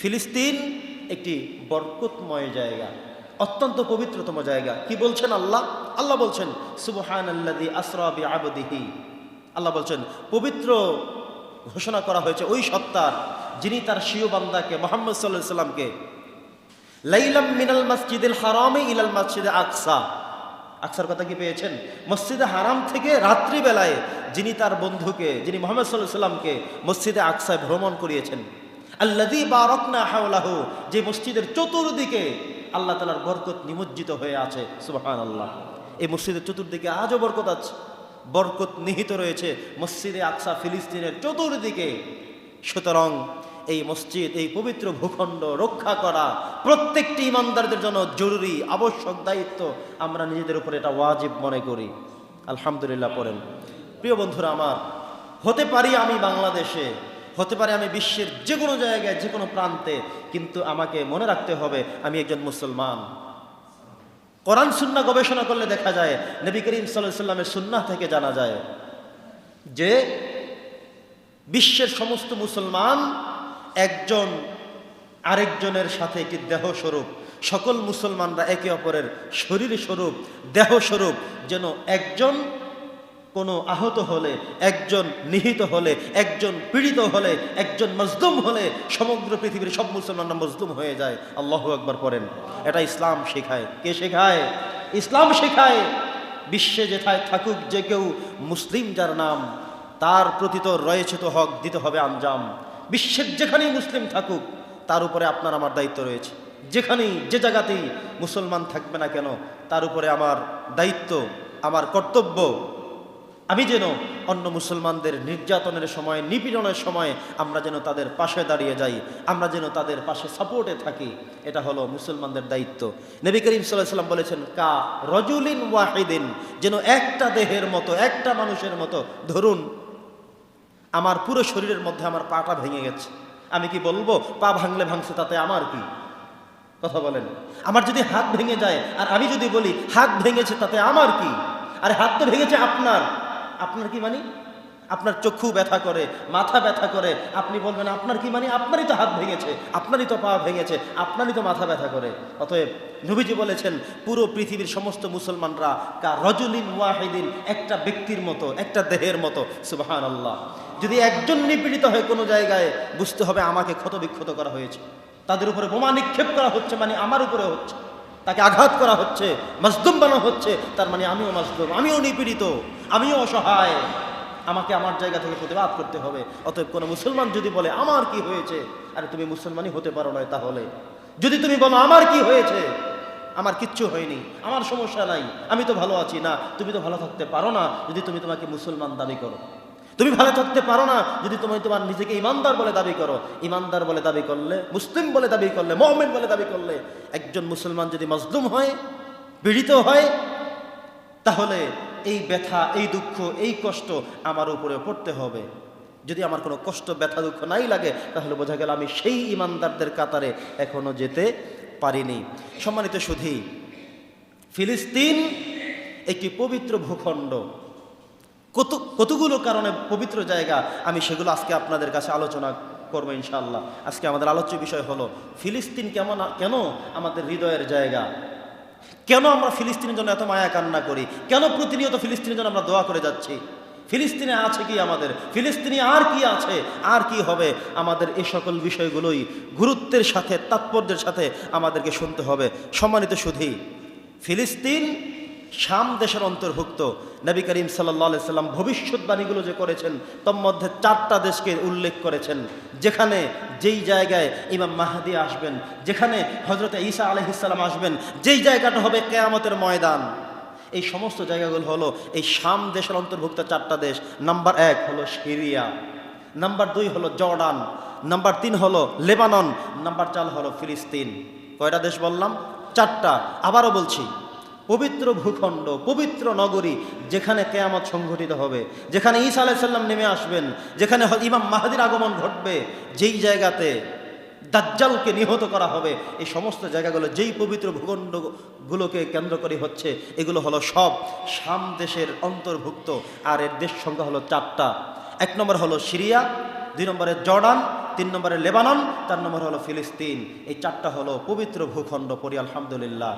ফিলিস্তিন একটি বরকতময় জায়গা, অত্যন্ত পবিত্রতম জায়গা। কি বলছেন আল্লাহ? আল্লাহ বলছেন সুবহান আল্লাদি আসরাবি আবদিহি আল্লাহ বলছেন, পবিত্র ঘোষণা করা হয়েছে ওই সত্তার যিনি তার শিও বান্দাকে, মোহাম্মদ সাল্লাহ সাল্লামকে লাইলাম মিনাল মসজিদুল হারামে ইলাল মসজিদে আকসা। আকসার কথা কি পেয়েছেন? মসজিদে হারাম থেকে রাত্রিবেলায় যিনি তার বন্ধুকে, যিনি মোহাম্মদ সাল্লাহ সাল্লামকে মসজিদে আকসায় ভ্রমণ করিয়েছেন। আল্লাদি বারকনা হাওলাহু, যে মসজিদের চতুর্দিকে আল্লাহ তালার বরকত নিমজ্জিত হয়ে আছে সুবহান আল্লাহ এই মসজিদের চতুর্দিকে আজও বরকত আছে। বরকত নিহিত রয়েছে মসজিদে আকসা ফিলিস্তিনের চতুর্দিকে। সুতরাং এই মসজিদ, এই পবিত্র ভূখণ্ড রক্ষা করা প্রত্যেকটি ইমানদারদের জন্য জরুরি, আবশ্যক দায়িত্ব। আমরা নিজেদের উপরে এটা ওয়াজিব মনে করি। আলহামদুলিল্লাহ পড়েন। প্রিয় বন্ধুরা আমার, হতে পারি আমি বাংলাদেশে হতে পারে আমি বিশ্বের যে কোনো জায়গায় যে কোনো প্রান্তে, কিন্তু আমাকে মনে রাখতে হবে আমি একজন মুসলমান। কোরআন, সুন্না গবেষণা করলে দেখা যায়, নবী করিম সাল্লাহ সাল্লামের সুন্না থেকে জানা যায় যে বিশ্বের সমস্ত মুসলমান একজন আরেকজনের সাথে একটি দেহস্বরূপ সকল মুসলমানরা একে অপরের শরীর স্বরূপ দেহস্বরূপ যেন একজন কোনো আহত হলে, একজন নিহিত হলে, একজন পীড়িত হলে, একজন মজলুম হলে সমগ্র পৃথিবীর সব মুসলমানরা মজলুম হয়ে যায়। আল্লাহ একবার পড়েন। এটা ইসলাম শেখায়। কে শেখায়? ইসলাম শেখায়। বিশ্বে যেথায় থাকুক যে কেউ মুসলিম যার নাম, তার প্রতি তো রয়েছে তো হক, দিতে হবে আঞ্জাম। বিশ্বের যেখানেই মুসলিম থাকুক, তার উপরে আপনার আমার দায়িত্ব রয়েছে। যেখানেই, যে জায়গাতেই মুসলমান থাকবে না কেন, তার উপরে আমার দায়িত্ব, আমার কর্তব্য আমি যেন অন্য মুসলমানদের নির্যাতনের সময়, নিপীড়নের সময় আমরা যেন তাদের পাশে দাঁড়িয়ে যাই, আমরা যেন তাদের পাশে সাপোর্টে থাকি, এটা হলো মুসলমানদের দায়িত্ব। নবী করিম সাল্লাম বলেছেন, কা রজুলিন ওয়াহিদিন যেন একটা দেহের মতো, একটা মানুষের মতো, ধরুন, আমার পুরো শরীরের মধ্যে আমার পাটা ভেঙে গেছে। আমি কি বলব, পা ভাঙলে ভাঙছে তাতে আমার কি? কথা বলেন। আমার যদি হাত ভেঙে যায়, আর আমি যদি বলি, হাত ভেঙেছে তাতে আমার কি? আর হাত তো ভেঙেছে আপনার। আপনার কি মানি? আপনার চক্ষু ব্যথা করে, মাথা ব্যথা করে। আপনি বলবেন, আপনার কি মানে? আপনারই তো হাত ভেঙেছে, আপনারই তো পা ভেঙেছে, আপনারই তো মাথা ব্যথা করে। অতএব নবীজি বলেছেন, পুরো পৃথিবীর সমস্ত মুসলমানরা কা রজুলিন ওয়াহিদিন, একটা ব্যক্তির মতো, একটা দেহের মতো। সুবাহান আল্লাহ যদি একজন নিপীড়িত হয় কোনো জায়গায় বুঝতে হবে, আমাকে ক্ষতবিক্ষত করা হয়েছে। তাদের উপরে বোমা নিক্ষেপ করা হচ্ছে মানে আমার উপরে হচ্ছে। তাকে আঘাত করা হচ্ছে মজদুম বানানো হচ্ছে, তার মানে আমিও মজদুম আমিও নিপীড়িত, আমিও অসহায়। আমাকে আমার জায়গা থেকে প্রতিবাদ করতে হবে, অতএব কোনো মুসলমান যদি বলে, আমার কি হয়েছে? আরে তুমি মুসলমানই হতে পারো নয় তাহলে। যদি তুমি বলো, আমার কি হয়েছে? আমার কিচ্ছু হয়নি, আমার সমস্যা নাই, আমি তো ভালো আছি না, তুমি তো ভালো থাকতে পারো না, যদি তুমি তোমাকে মুসলমান দাবি করো। তুমি ভালো থাকতে পারো না যদি তুমি তোমার নিজেকে ইমানদার বলে দাবি করো। ইমানদার বলে দাবি করলে, মুসলিম বলে দাবি করলে মহমেন বলে দাবি করলে একজন মুসলমান যদি মজলুম হয়, পীড়িত হয়, তাহলে এই ব্যথা, এই দুঃখ, এই কষ্ট আমার উপরে পড়তে হবে। যদি আমার কোনো কষ্ট, ব্যথা, দুঃখ নাই লাগে, তাহলে বোঝা গেল আমি সেই ইমানদারদের কাতারে এখনও যেতে পারিনি। সম্মানিত সুধী, ফিলিস্তিন একটি পবিত্র ভূখণ্ড। কত, কতগুলো কারণে পবিত্র জায়গা, আমি সেগুলো আজকে আপনাদের কাছে আলোচনা করব ইনশাআল্লাহ। আজকে আমাদের আলোচ্য বিষয় হলো, ফিলিস্তিন কেমন, কেন আমাদের হৃদয়ের জায়গা? কেন আমরা ফিলিস্তিনের জন্য এত মায়া কান্না করি? কেন প্রতিনিয়ত ফিলিস্তিনের জন্য আমরা দোয়া করে যাচ্ছি? ফিলিস্তিনে আছে কি আমাদের? ফিলিস্তিনি আর কি আছে? আর কি হবে? আমাদের এই সকল বিষয়গুলোই গুরুত্বের সাথে, তাৎপর্যের সাথে আমাদেরকে শুনতে হবে। সম্মানিত সুধী, ফিলিস্তিন শাম দেশের অন্তর্ভুক্ত। নবী করিম সাল্লা সাল্লাম ভবিষ্যৎবাণীগুলো যে করেছেন তন্মধ্যে চারটা দেশকে উল্লেখ করেছেন। যেখানে যেই জায়গায় ইমাম মাহাদি আসবেন, যেখানে হজরত ঈসা আলহিসাল্লাম আসবেন, যেই জায়গাটা হবে কেয়ামতের ময়দান। এই সমস্ত জায়গাগুলো হলো এই শাম দেশের অন্তর্ভুক্ত চারটা দেশ। নাম্বার এক হলো সিরিয়া। নাম্বার দুই হলো জর্ডান। নাম্বার তিন হলো লেবানন। নাম্বার চার হলো ফিলিস্তিন। কয়টা দেশ বললাম? চারটা। আবারও বলছি পবিত্র ভূখণ্ড, পবিত্র নগরী যেখানে কেয়ামত সংঘটিত হবে। যেখানে ঈসা আলাইসাল্লাম নেমে আসবেন, যেখানে ইমাম মাহাদির আগমন ঘটবে, যেই জায়গাতে দাজ্জালকে নিহত করা হবে, এই সমস্ত জায়গাগুলো, যেই পবিত্র ভূখণ্ডগুলোকে কেন্দ্র করে হচ্ছে, এগুলো হলো সব শাম দেশের অন্তর্ভুক্ত। আর এর দেশ সংখ্যা হলো চারটা। এক নম্বর হলো সিরিয়া, দুই নম্বরে জর্ডান, তিন নম্বরে লেবানন, চার নম্বর হলো ফিলিস্তিন। এই চারটা হলো পবিত্র ভূখণ্ড পরি আলহামদুলিল্লাহ।